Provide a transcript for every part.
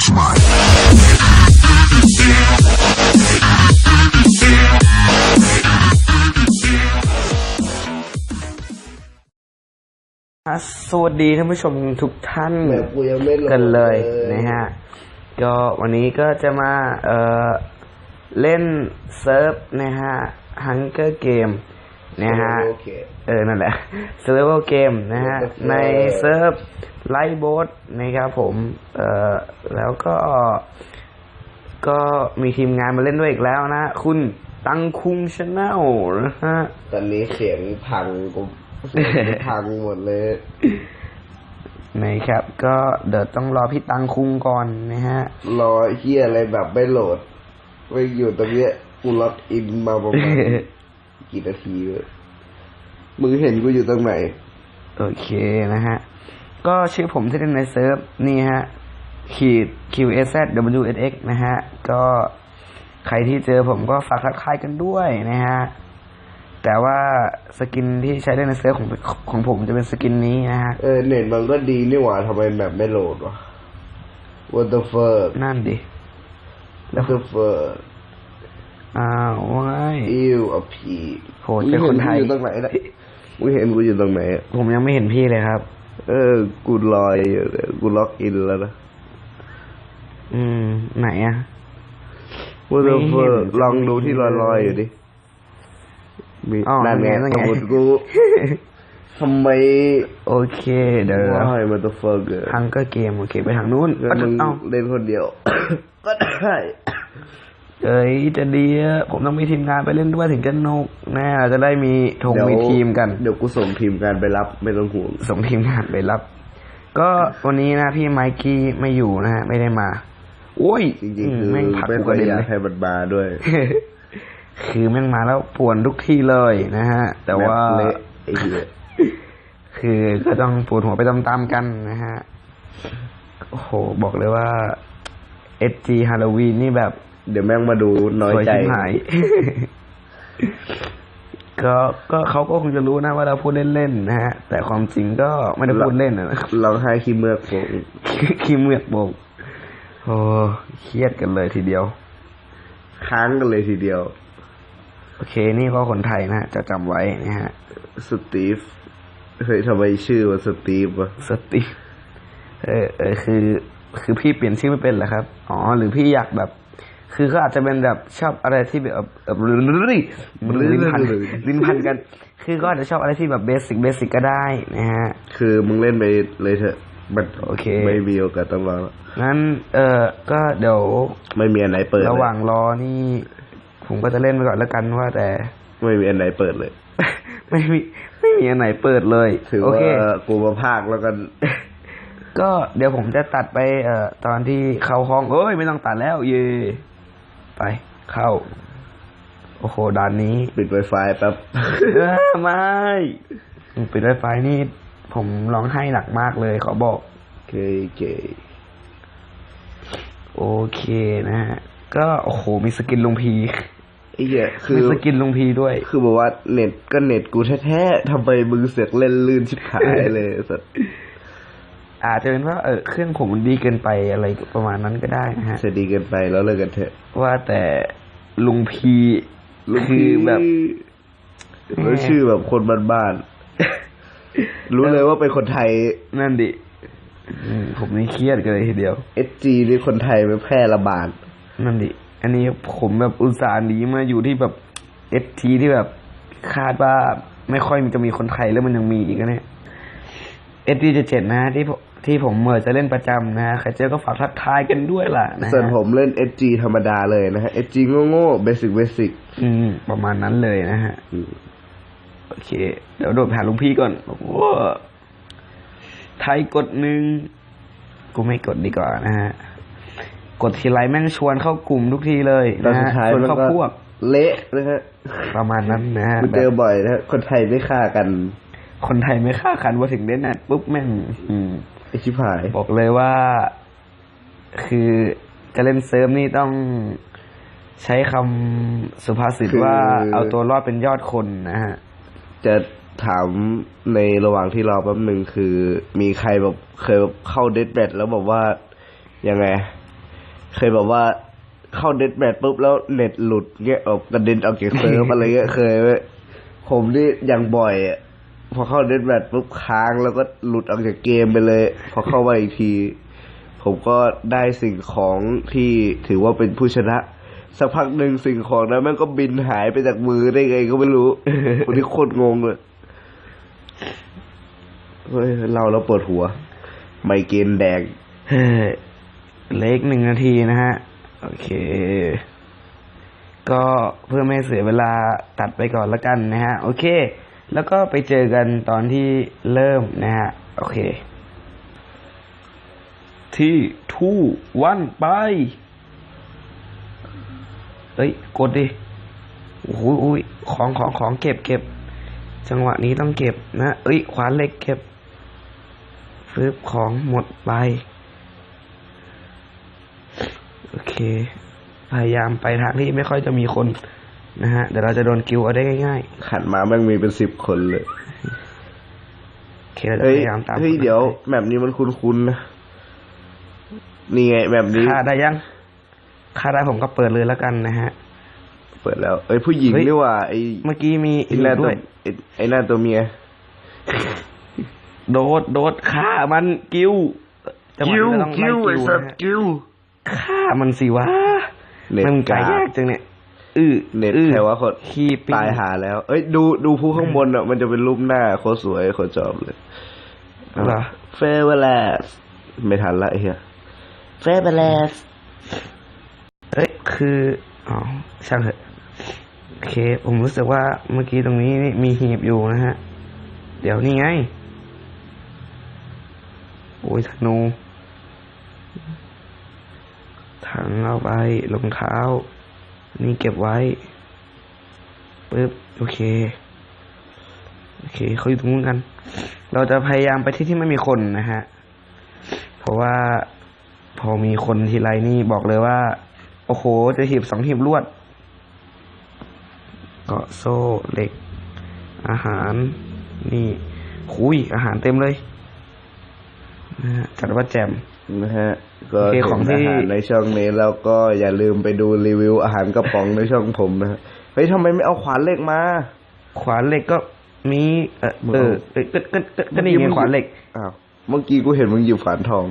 mastermind. อะสวัสดีท่านผู้ชมทุกท่านแบบกูยังไม่โหลดกันเลยเลย นะฮะ ก็วันนี้ก็จะมาเอ่อเล่นเซิร์ฟนะฮะ Hunger Game นะฮะโอเคเออ นั่นแหละ Survival Game นะฮะ Survival ในเซิร์ฟไลท์โบสนะครับผม เอ่อ แล้วก็ ก็มีทีมงานมาเล่นด้วยอีกแล้วนะ คุณตังคุงชาแนลนะฮะ ตอนนี้เสียงพังกูเสียงกูพังหมดเลยนะครับ ก็เดี๋ยวต้องรอพี่ตังคุงก่อนนะฮะ รอเฮียอะไรแบบไม่โหลดไม่อยู่ตรงเนี้ยกูล็อกอินมาประมาณ กี่นาทีเลยมึงเห็นกูอยู่ตรงไหน โอเคนะฮะ ก็ชื่อผมที่เล่นในเซิร์ฟนี่ฮะ ขีด QSZWSX นะฮะ ก็ใครที่เจอผมก็ฝากทักทายกันด้วยนะฮะ แต่ว่าสกินที่ใช้เล่นในเซิร์ฟของของผมจะเป็นสกินนี้นะฮะ เออเน็ตมันก็ดีนี่หว่าทำไมแบบไม่โหลดวะ What the fuck นั่นดิ What the fuck อ้าวว้ายอิวอพีโหเจอคนไทยมึงเห็นกูอยู่ตรงไหนนะมึงเห็นกูอยู่ตรงไหนอะผมยังไม่เห็นพี่เลยครับ เออ กูลอยอยู่เลยกูล็อกอินแล้วนะอืม ไหนอะ What the ไม่เห็น fuck ลองดูที่ลอยลอยๆอยู่ดิมีอ๋อนั่นไงนั่นสไงมุดกูทำไม โอเค เดี๋ยวว้ายมันตัวเฟิร์กเกอร์ฮังก็เกม โอเค ไปทางนู้นงั้นมึงเอ้าเล่นคนเดียว ก็ได้ เอ้ยจะดีอะผมต้องมีทีมงานไปเล่นด้วยถึงจะสนุกนะเราจะได้มีทงเดี๋ยวมีทีมกัน เดี๋ยวกูส่งทีมงานไปรับไม่ต้องห่วงส่งทีมงานไปรับ ก็วันนี้นะพี่ไมกี้ไม่อยู่นะฮะไม่ได้มาโอ้ยจริงๆคือแม่งผลักไม่กูค่กอยระเด็นอยาเลกยให้มันมาด้วย คือแม่งมาแล้วป่วนทุกที่เลยนะฮะ แต่ว่าบบเละไอ้เหี้ยคือก็ต้องปวดหัวไปตามๆกันนะฮะโอ้โหบอกเลยว่า SG Halloween นี่แบบ เดี๋ยวแม่งมาดูน้อยสวยใจชิบหาย ก็ก็เขาก็คงจะรู้นะว่าเราพูดเล่นๆนะฮะ แต่ความจริงก็ไม่ได้พูดเล่นนะร้องไห้ขี้เมือกผมขี้เมือกโบกโอ้เครียดกันเลยทีเดียว ค้างกันเลยทีเดียว โอเค นี่ก็คนไทยนะฮะ จะจำไว้นะฮะ สตีฟเฮ้ยทำไมชื่อว่าสตีฟวะสติเออเออคือ คือพี่เปลี่ยนชื่อไม่เป็นเหรอครับ อ๋อ หรือพี่อยากแบบ คือเขาอาจจะเป็นแบบชอบอะไรที่แบบแบบลิ้นพันลิ้นพันกัน คือก็อาจจะชอบอะไรที่แบบเบสิกเบสิกก็ได้นะฮะ คือมึงเล่นไปเลยเถอะมันโอเค ไม่มีโอกาสต้องรอแล้วงั้น เออก็เดี๋ยวไม่มีอันไหนเปิดเลยระหว่างรอนี่ ผมก็จะเล่นไปก่อนแล้วกันว่าแต่ ไม่มีอันไหนเปิดเลย ไม่มีไม่มีอันไหนเปิดเลยถือโอว่าเคกูมาภาคแล้วกันก็เดี๋ยวผมจะตัดไปเอ่อตอนที่เข้าห้องเอ้ยไม่ต้องตัดแล้ว เย่ ไป เข้า โอ้โหด่านนี้ ปิดไวไฟแป๊บเออไม่ปิดไวไฟนี่ ผมร้องไห้หนักมากเลย ขอบอกเกเกโอเคนะฮะ ก็โอ้โห มีสกินลุงพีไอ้เหี้ยคือมีสกินลุงพีด้วย คือบอกว่าเน็ตก็เน็ตกูแท้ๆทำไมมึงเสือกเล่นลื่นชิบหายเลยสัส อาจจะเป็นว่าเออเครื่องผมมันดีเกินไปอะไรประมาณนั้นก็ได้นะฮะจะดีเกินไปแล้วเลิกกันเถอะ ว่าแต่ลุงพีคือแบบแล้วชื่อแบบคนบ้านๆรู้เลยว่าเป็นคนไทยนั่นดิอืมผมนี่เครียดกันเลยทีเดียว SG นี่คนไทยไม่แพร่ระบาดนั่นดิอันนี้ผมแบบอุตส่าห์หนีมาอยู่ที่แบบเอทีที่แบบคาดว่าไม่ค่อยมันจะมีคนไทยแล้วมันยังมีอีกนะเนี่ยเอทีจะเจ็ดนะที่ผม ที่ผมเมื่อจะเล่นประจำนะใครเจอก็ฝากทักทายกันด้วยล่ะนะฮะส่วนผมเล่น SG ธรรมดาเลยนะฮะ SG โง่ๆ basic basic อืม ประมาณนั้นเลยนะฮะโอเค เดี๋ยวโดดไปหาลุงพี่ก่อนว้าไทยกดหนึ่งกูไม่กดดีกว่านะฮะกดทีไรแม่งชวนเข้ากลุ่มทุกทีเลยตอนนะสุฮะดท้ายชวนมันเข้าก็พวก เละนะฮะประมาณนั้นนะฮะกูเจอแบบบ่อยนะฮะคนไทยไม่ฆ่ากัน คนไทยไม่ฆ่ากันว่าถึงเล่นน่ะปุ๊บแม่งอืม ไอชิบหาย บอกเลยว่า คือจะเล่นเซิร์ฟนี่ต้องใช้คำสุภาษิตคือ ว่าเอาตัวรอดเป็นยอดคนนะฮะ จะถามในระหว่างที่รอแป๊บหนึ่งคือ มีใครแบบเคยแบบเข้าเดดแบทแล้วบอกว่ายังไง เคยแบบว่าเข้าเน็ตแมทปุ๊บแล้วเน็ตหลุดเงี้ยออกกระเด็นออกจากเซิร์ฟ อะไรเงี้ยเคยไหมผมนี่อย่างบ่อยอะ พอเข้าเน็ตแมทปุ๊บค้างแล้วก็หลุดออกจากเกมไปเลย พอเข้ามาอีกที ผมก็ได้สิ่งของที่ถือว่าเป็นผู้ชนะ สักพักหนึ่งสิ่งของนั้นมันก็บินหายไปจากมือได้ไงก็ไม่รู้คนที่โคตรงงเลยเฮ้ยเราแล้วปวดหัว ไมเกรนแดงเล็กหนึ่งนาทีนะฮะ โอเค ก็เพื่อไม่เสียเวลาตัดไปก่อนละกันนะฮะ โอเค แล้วก็ไปเจอกันตอนที่เริ่มนะฮะ โอเค ที่ทูวันไปเอ้ย กดดิโอ้โหอุ้ยของของของเก็บเก็บ จังหวะนี้ต้องเก็บนะ เอ้ย ขวานเหล็กเก็บฟืบของหมดไป โอเค พยายามไปทางที่ไม่ค่อยจะมีคน นะฮะเดี๋ยวเราจะโดนกิวเอาได้ง่ายขันมาแม่งมีเป็นสิบคนเลยๆโอเคเราจะเฮ้ยพยายามตามเฮ้ยคนเดี๋ยวแมปนี้มันคุ้นๆนะนี่ไงแมปนี้ค่าได้ยังค่าได้ผมก็เปิดเลยแล้วกันนะฮะ เปิดแล้ว เอ้ยผู้หญิงเฮ้ย นี่หว่าไอ้เมื่อกี้มีไอ้อีกหน้าตัด้ววย ไอ้ไอ้หน้าตัวเมีย โดดโดดฆ่ามันกิวจังหวะนี้เราต้องไล่กิวนะฮะ กิ้วฆ่ามันสิวะ เน็ตมันไก่กากยากจังเนี่ย อือเน็ตอื้อแถวว่าคนคีปิ้งตายหาแล้ว เอ้ย ดูดูผู้ข้างบนอะ มันจะเป็นรูปหน้าโคตรสวยโคตรจอบเลยเหรอเฟเวลสไม่ทันละไอ้เหี้ยเฟเวลสเอ้ย คืออ๋อช่างเถอะโอเค ผมรู้สึกว่าเมื่อกี้ตรงนี้นี่มีหีบอยู่นะฮะ เดี๋ยวนี่ไง โอ้ยธนูถังเอาไปรองเท้า นี่เก็บไว้ปึ๊บโอเค โอเคเขาอยู่ตรงนู้นกัน เราจะพยายามไปที่ที่ไม่มีคนนะฮะ เพราะว่าพอมีคนทีไรนี่บอกเลยว่า โอ้โห จะหีบสองหีบรวด เกาะโซ่เหล็ก อาหาร นี่คุยอาหารเต็มเลยนะฮะจัดว่าแจม นะฮะ ก็โอเคเห็นของที่อาหารในช่องนี้แล้วก็อย่าลืมไปดูรีวิวอาหารกระป๋องในช่องผมนะฮะเฮ้ยทำไมไม่เอาขวานเหล็กมา ขวานเหล็กก็มี เออเออเออก็ก็ก็ก็นี่ไงขวานเหล็กอ้าวเมื่อกี้กูเห็นมึงหยิบฝานทอง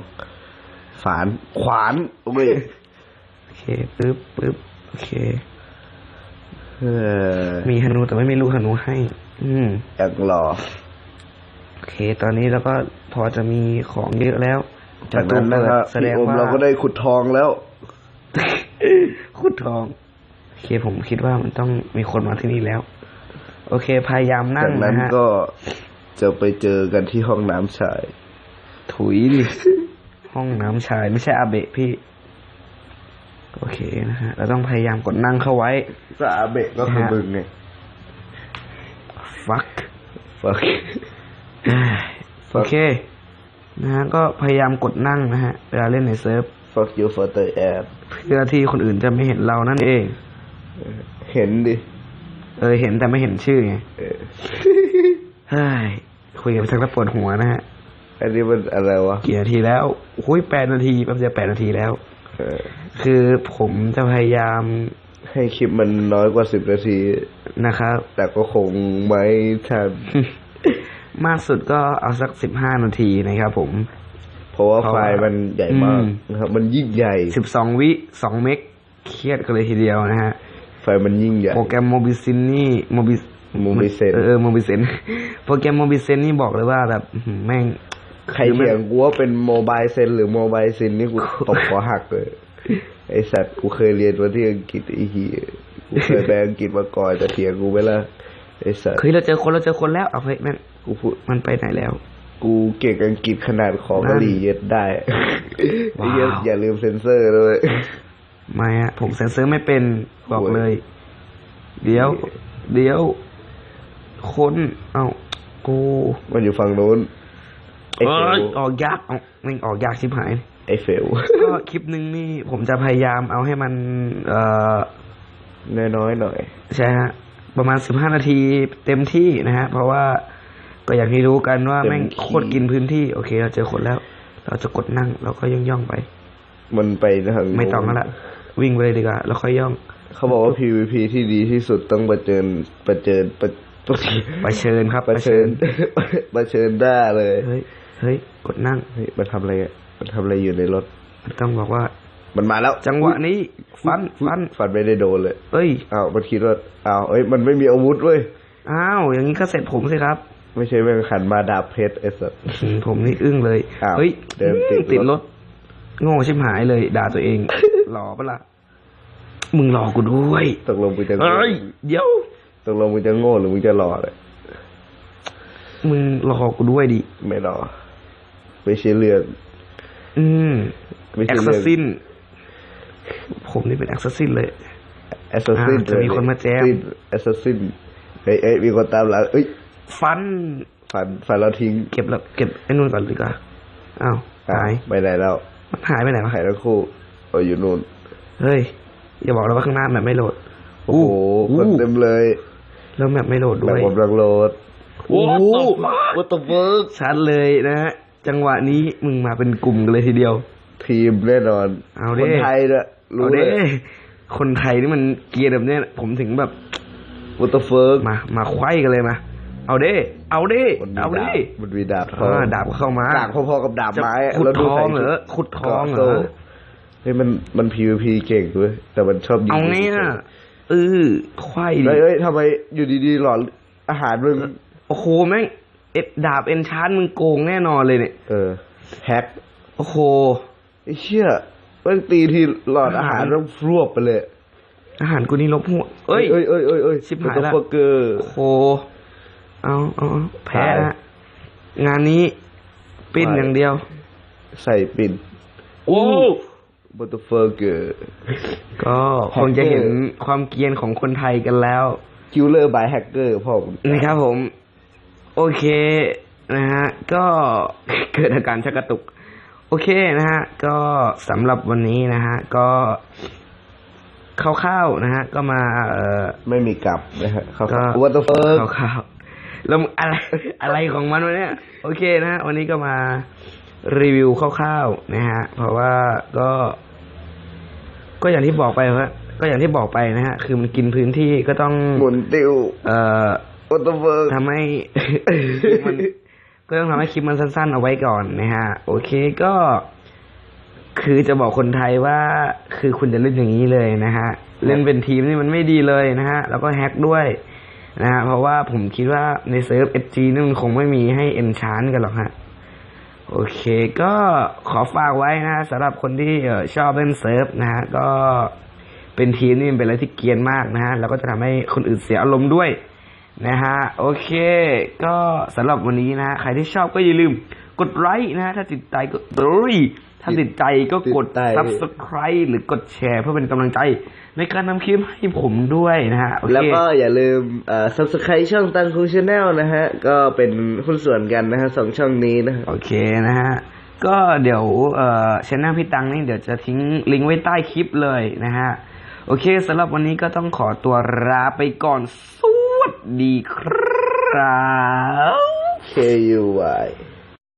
ฝานขวานโอเคโอเคปึ๊บปึ๊บโอเคเออมีธนูแต่ไม่มีลูกธนูให้ อืมอยากหล่อโอเค ตอนนี้เราก็พอจะมีของเยอะแล้ว จากนั้นนะครับแสดพี่งโอมว่าเราก็ได้ขุดทองแล้ว ขุดทองโอเคผมคิดว่ามันต้องมีคนมาที่นี่แล้ว โอเคพยายามนั่จางกนั้นนะฮะก็จะไปเจอกันที่ห้องน้ำชาย ถุยดิห้องน้ำชายไม่ใช่อาเบะพี่ โอเคนะฮะเราต้องพยายามกดนั่งเข้าไว้ก็อาเบะก็คือฮะมึงไงฟักฟักโอเค นะฮะก็พยายามกดนั่งนะฮะเวลาเล่นในเซิร์ฟฟักยูฟอร์เตอร์แอดเพื่อที่คนอื่นจะไม่เห็นเรานั่นเอง เห็นดิ เออเห็นแต่ไม่เห็นชื่อไงเออเฮ้ยคุยกับชักแล้วปวดหัวนะฮะ อันนี้มันอะไรวะ กี่นาทีแล้วคุยแปดนาทีแป๊บเดียวแปดนาทีแล้ว เออ คือผมจะพยายามให้คลิปมันน้อยกว่าสิบนาทีนะครับ แต่ก็คงไม่ทัน มากสุดก็เอาสักสิบห้านาทีนะครับผม เพราะว่าเพราะไฟว่า ล์มันใหญ่มากอืมนะครับ มันยิ่งใหญ่ สิบสองวิสองเมกเครียดกันเลยทีเดียวนะฮะ ไฟล์มันยิ่งใหญ่โปรแกรมโมบิซินนี่โมบิ Mobizen เออเออโมบิเซน โปรแกรมโมบิเซนนี่บอกเลยว่าแบบอื้อหือแม่ง ใครเถียงกูว่าเป็นโมบายเซนหรือโมบายซินนี่กูตบหัวหักเลย ไอสัตว์กูเคยเรียนมาที่อังกฤษไอ้เหี้ยกูเคยไปอังกฤษมาก่อนจะเถียงกูไปละ ไอสัตว์เฮ้ยเราเจอคนเราเจอคนแล้วเอาเฮ้ยแม่งกูพูดมันไปไหนแล้ว กูเก่งอังกฤษขนาดของนั่กะนหรี่เย็ดได้ไอ้เหี้ยว้าวอย่าลืมเซ็นเซอร์ด้วยไม่ฮะผมเซ็นเซอร์ไม่เป็นบอกโอ้ยเลย เดี๋ยว เดี๋ยวคนเอ้ากูมันอยู่ฝั่งนู้นไอเอ้เฟลยออกยากเอาแม่งออกยากชิบหายไอเฟลก็คลิปหนึ่งนี่ผมจะพยายามเอาให้มัน เอ่อน้อยๆหน่อย ใช่ฮะ ประมาณสิบห้านาทีเต็มที่นะฮะ เพราะว่าก็อย่างที่รู้กันว่าเต็มแม่งที่โคตรกินพื้นที่ โอเค เราเจอคนแล้ว เราจะกดนั่งเราก็ย่องย่องๆไป มันไปทางไม่ต้องแล้วละวิ่งไปเลยดีกว่าแล้วค่อยย่อง เขาบอกว่า PVP ที่ดีที่สุดต้องประเจิญประเจิญประประไปเชิญครับประเชิญประเชิญหน้าเลยเฮ้ยเฮ้ยกดนั่งเฮ้ยมันทำอะไรอะมันทำอะไรอยู่ในรถ มันต้องบอกว่า มันมาแล้วจังหวะนี้ฟันฟันฟันไม่ได้โดนเลย เอ้ยอ้าวมันคิดว่าอ้าวเอ้ยมันไม่มีอาวุธเว้ยอ้าวอย่างนี้ก็เสร็จผมสิครับ ไม่ใช่แม่งขันมาดาบเพชรไอ้สัสอืมผมนี่อึ้งเลยอ้าวเฮ้ยเดินติดรถติดรถโง่ชิบหายเลย ด่าตัวเองหล่อปะล่ะมึงหลอกกูด้วยตกลงมึงจะโง่เอ้ยเดี๋ยวตกลงมึงจะโง่หรือมึงจะหล่อเลยมึงหลอกกูด้วยดิไม่หล่อไม่ใช่เรื่องอืมไม่แอใช่คเรื่องซิน ผมนี่เป็นแอคซินเลยแอสซัสซินอ่าจะมีคนมาแจมแอสซัสซินเอ้ยเอ้ยมีคนตามหลังเอ้ยฟันฝันฝันเราทิ้ง เก็บแล้วเก็บไอ้นู่นก่อนดีกว่าอ้าวอะหายไปไหนแล้ว มันหายไปไหนวะหายทั้งคู่เอออยู่นู่น เฮ้ย อย่าบอกแล้วว่าข้างหน้าแมปไม่โหลด โอ้โหคนเต็มเลย แล้วแมปไม่โหลดแบด้บวยผมดังโหลดโอ้โหวัตถุเบิร์กชัดเลยนะฮะจังหวะนี้มึงมาเป็นกลุ่มกันเลยทีเดียว ทีมแน่นอน เอาดิคนไทยเนี่ย รู้เอาเลเด้ยคนไทยนี่มันเกรียร์แบบเนี้ยผมถึงแบบวัตถุเบิร์กมา มาไขว้กันเลยมา เอาเด้ เอาเด้มันมีเอาดาเด้บมันมีดาบทองอ่าดาบเข้ามาดาบพอๆกับดาบจะไม้ะขุดแล้วทองใส่เหรอขุดทองเหรอกาะโซ่เฮ้ยมันมัน PVP เก่งด้วยแต่มันชอบยิงเอาไงอะเออไขว้ดิเฮ้ยเฮ้ยทำไมอยู่ดีๆหลอนอาหารมึงโอ้โหแม่งเอ็ดดาบเอ็นชานมึงโกงแน่นอนเลยเนี่ย เออแฮกโอ้โหไอ้เชี่ย แม่งตีทีหลอดอาหารต้องรวบไปเลย อาหารกูนี่ลบหัวเอ้ยเอ้ยเอ้ยเอ้ยเอ้ยชิบหายละเบอร์เกอร์โอ้โหเอาเอาเอาแพ้นะงานนี้ปิ้นอย่างเดียว ใส่ปิ่นโอ้บัตเตอร์เฟอร์เกอร์ก็คงจะเห็นความเกรียนของคนไทยกันแล้วคิวเลอร์บายแฮกเกอร์พ่อผมนะครับผม โอเคนะฮะ ก็เกิดอาการชักกระตุก โอเคนะฮะ ก็สำหรับวันนี้นะฮะ ก็คร่าวๆนะฮะ ก็มา เอ่อไม่มีกลับนะฮะเขาก็วัตเตอร์เฟอร์คร่าวๆแล้วอะไรอะไรของมันวะเนี่ย โอเคนะฮะ วันนี้ก็มารีวิวคร่าวๆนะฮะ เพราะว่าก็ ก็อย่างที่บอกไปว่าก็อย่างที่บอกไปนะฮะ คือมันกินพื้นที่ก็ต้องหมุนติว เอ่อวัตเตอร์เฟอร์ทำให้ มัน ก็ต้องทำให้คลิปมันสั้นๆเอาไว้ก่อนนะฮะ โอเคก็ คือจะบอกคนไทยว่าคือคุณจะเล่นอย่างนี้เลยนะฮะ เล่นเป็นทีมนี่มันไม่ดีเลยนะฮะ แล้วก็แฮกด้วยนะฮะเพราะว่าผมคิดว่าในเซิร์ฟ SG นี่มันคงไม่มีให้เอ็นชานกันหรอกฮะโอเคก็ขอฝากไว้นะฮะสำหรับคนที่ชอบเล่นเซิร์ฟนะฮะก็เป็นทีมนี่เป็นอะไรที่เกียนมากนะฮะแล้วก็จะทำให้คนอื่นเสียอารมณ์ด้วย นะฮะโอเค ก็สำหรับวันนี้นะฮะใครที่ชอบก็อย่าลืมกดไลค์นะฮะถ้าติดใจก็เอ้ยถ้าติดใจก็กดติดใจ subscribe หรือกดแชร์เพื่อเป็นกำลังใจ ในการทำคลิปให้ผมด้วยนะฮะโอเคแล้วก็อย่าลืมเอ่อ subscribe ช่องตังคูชาแนลนะฮะ ก็เป็นหุ้นส่วนกันนะฮะสองช่องนี้นะฮะโอเคนะฮะ ก็เดี๋ยวเอ่อชแนลพี่ตังนี่เดี๋ยวจะทิ้งลิงก์ไว้ใต้คลิปเลยนะฮะ โอเคสำหรับวันนี้ก็ต้องขอตัวลาไปก่อนสวัส ดีครับ KUY